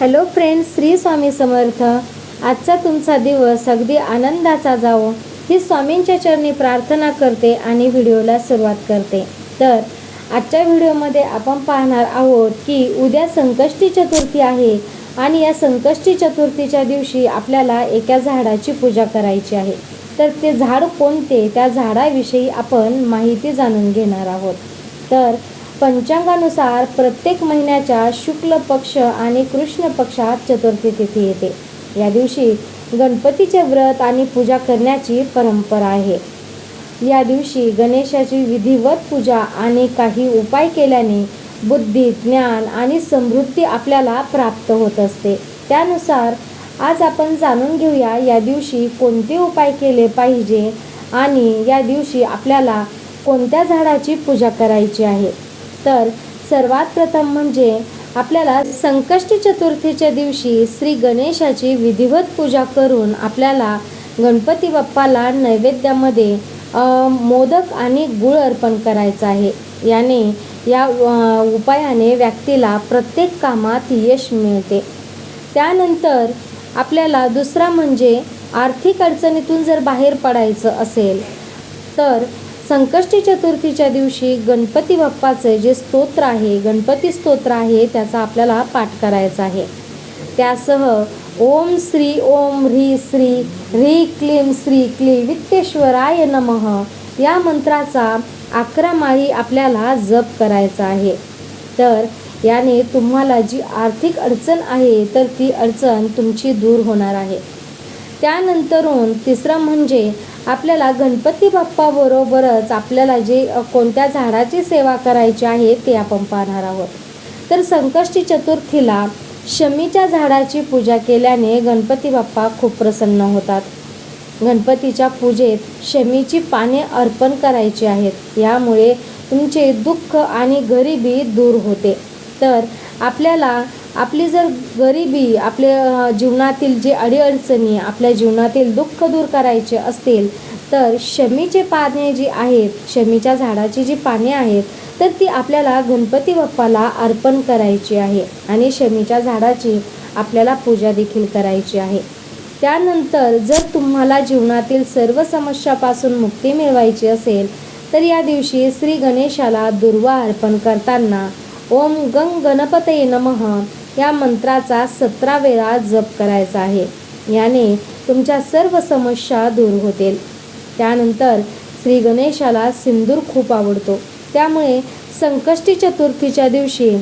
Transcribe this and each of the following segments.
Hello friends Shri Swami Samarth. आजचा तुमचा दिवस अगदी आनंदाचा जावो. ही स्वामींच्या चरणी प्रार्थना करते आणि व्हिडिओला सुरुवात करते. तर आजच्या व्हिडिओमध्ये आपण पाहणार आहोत की उद्या संकष्टी चतुर्थी आहे आणि या संकष्टी चतुर्थीच्या दिवशी आपल्याला एका झाडाची पूजा करायची आहे. तर ते झाड कोणते? त्या झाडाविषयी आपण माहिती जाणून घेणार आहोत. तर पंचांगानुसार प्रत्येक महिन्याच्या शुक्ल पक्ष आणि कृष्ण पक्षात चतुर्थी तिथी येते. या दिवशी गणपतीचे व्रत आणि पूजा करण्याची परंपरा आहे. या दिवशी गणेशाची विधिवत पूजा आणि काही उपाय केल्याने बुद्धी ज्ञान आणि समृद्धी आपल्याला प्राप्त होत असते. त्यानुसार आज आपण जाणून घेऊया या दिवशी कोणते उपाय केले पाहिजे आणि या दिवशी आपल्याला कोणत्या झाडाची पूजा करायची आहे. तर सर्वात प्रथम म्हणजे आपल्याला संकष्टी चतुर्थीच्या दिवशी श्री गणेशाची विधिवत पूजा करून आपल्याला गणपती बाप्पाला नैवेद्यामध्ये मोदक आणि गुळ अर्पण करायचं आहे. याने या उपायाने व्यक्तीला प्रत्येक कामात यश मिळते. त्यानंतर आपल्याला दुसरा म्हणजे आर्थिक अडचणीतून जर बाहेर पडायचं असेल तर संकष्टी चतुर्थीच्या दिवशी गणपती बाप्पाचं जे स्तोत्र आहे गणपती स्तोत्र आहे त्याचा आपल्याला पाठ करायचा आहे. त्यासह ओम श्री ओम ह्री श्री ह्री क्लीम श्री क्ली वित्तेश्वराय नमः या मंत्राचा अकरा माळी आपल्याला जप करायचा आहे. तर याने तुम्हाला जी आर्थिक अडचण आहे तर ती अडचण तुमची दूर होणार आहे. त्यानंतरून तिसरं म्हणजे आपल्याला गणपती बाप्पाबरोबरच आपल्याला जे कोणत्या झाडाची सेवा करायची आहे ते आपण पाहणार आहोत. तर संकष्टी चतुर्थीला शमीच्या झाडाची पूजा केल्याने गणपती बाप्पा खूप प्रसन्न होतात. गणपतीच्या पूजेत शमीची पाने अर्पण करायची आहेत. यामुळे तुमचे दुःख आणि गरिबी दूर होते. तर आपल्याला आपली जर गरिबी आपल्या जीवनातील जे अडीअडचणी आपल्या जीवनातील दुःख दूर करायचे असतील तर शमीचे पाने जी आहेत शमीच्या झाडाची जी पाने आहेत तर ती आपल्याला गणपती बाप्पाला अर्पण करायची आहे आणि शमीच्या झाडाची आपल्याला पूजा देखील करायची आहे. त्यानंतर जर तुम्हाला जीवनातील सर्व समस्यापासून मुक्ती मिळवायची असेल तर या दिवशी श्री गणेशाला दुर्वा अर्पण करताना ओम गंग गणपतये नमः या मंत्राचा सतरा वेळा जप करायचा आहे. याने तुमच्या सर्व समस्या दूर होतील. त्यानंतर श्री गणेशाला सिंदूर खूप आवडतो. त्यामुळे संकष्टी चतुर्थीच्या दिवशी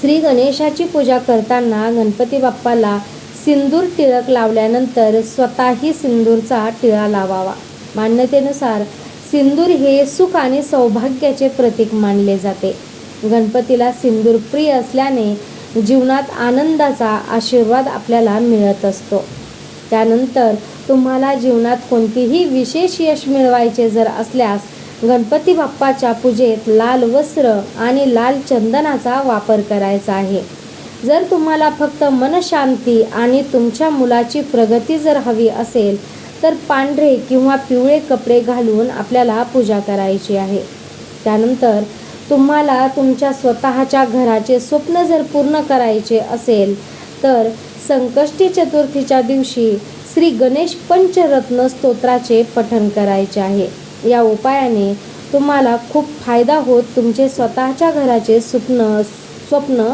श्री गणेशाची पूजा करताना गणपती बाप्पाला सिंदूर टिळक लावल्यानंतर स्वतःही सिंदूरचा टिळा लावावा. मान्यतेनुसार सिंदूर हे सुख आणि सौभाग्याचे प्रतीक मानले जाते. गणपतीला सिंदूर प्रिय असल्याने जीवनात आनंदाचा आशीर्वाद आपल्याला मिळत असतो. त्यानंतर तुम्हाला जीवनात कोणतीही विशेष यश मिळवायचे जर असल्यास गणपती बाप्पाच्या पूजेत लाल वस्त्र आणि लाल चंदनाचा वापर करायचा आहे. जर तुम्हाला फक्त मनशांती आणि तुमच्या मुलाची प्रगती जर हवी असेल तर पांढरे किंवा पिवळे कपडे घालून आपल्याला पूजा करायची आहे. त्यानंतर तुम्हाला तुमच्या स्वतःच्या घराचे स्वप्न जर पूर्ण करायचे असेल तर संकष्टी चतुर्थीच्या दिवशी श्री गणेश पंचरत्न स्तोत्राचे पठन करायचे आहे. या उपायाने तुम्हाला खूप फायदा होत तुमचे स्वतःच्या घराचे स्वप्न स्वप्न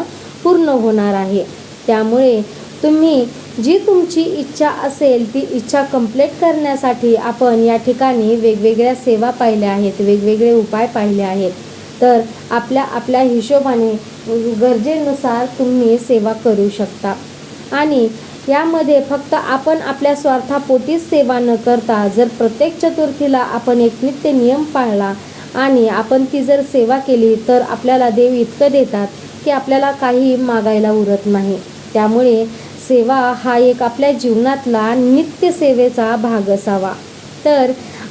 पूर्ण होणार आहे. त्यामुळे तुम्ही जी तुमची इच्छा असेल ती इच्छा कंप्लीट करण्यासाठी आपण या ठिकाणी वेगवेगळ्या सेवा पाहिल्या आहेत वेगवेगळे उपाय पाहिले आहेत. तर आपल्या आपल्या हिशोबाने गरजेनुसार तुम्ही सेवा करू शकता. आणि यामध्ये फक्त आपण आपल्या स्वार्थापोटीच सेवा न करता जर प्रत्येक चतुर्थीला आपण एक नित्य नियम पाळला आणि आपण ती जर सेवा केली तर आपल्याला देव इतकं देतात की आपल्याला काही मागायला उरत नाही. त्यामुळे सेवा हा एक आपल्या जीवनातला नित्य सेवेचा भाग असावा. तर